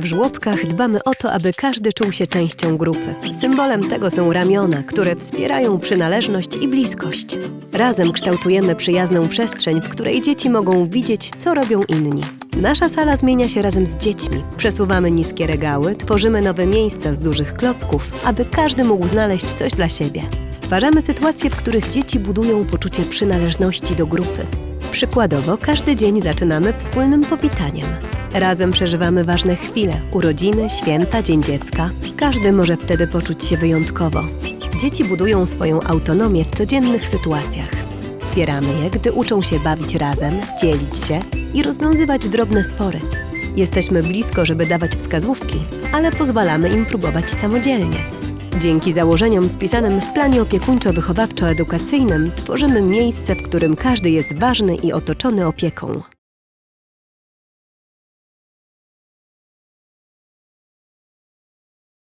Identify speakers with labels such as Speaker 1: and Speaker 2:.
Speaker 1: W żłobkach dbamy o to, aby każdy czuł się częścią grupy. Symbolem tego są ramiona, które wspierają przynależność i bliskość. Razem kształtujemy przyjazną przestrzeń, w której dzieci mogą widzieć, co robią inni. Nasza sala zmienia się razem z dziećmi. Przesuwamy niskie regały, tworzymy nowe miejsca z dużych klocków, aby każdy mógł znaleźć coś dla siebie. Stwarzamy sytuacje, w których dzieci budują poczucie przynależności do grupy. Przykładowo, każdy dzień zaczynamy wspólnym powitaniem. Razem przeżywamy ważne chwile, urodziny, święta, Dzień Dziecka. Każdy może wtedy poczuć się wyjątkowo. Dzieci budują swoją autonomię w codziennych sytuacjach. Wspieramy je, gdy uczą się bawić razem, dzielić się i rozwiązywać drobne spory. Jesteśmy blisko, żeby dawać wskazówki, ale pozwalamy im próbować samodzielnie. Dzięki założeniom spisanym w planie opiekuńczo-wychowawczo-edukacyjnym tworzymy miejsce, w którym każdy jest ważny i otoczony opieką.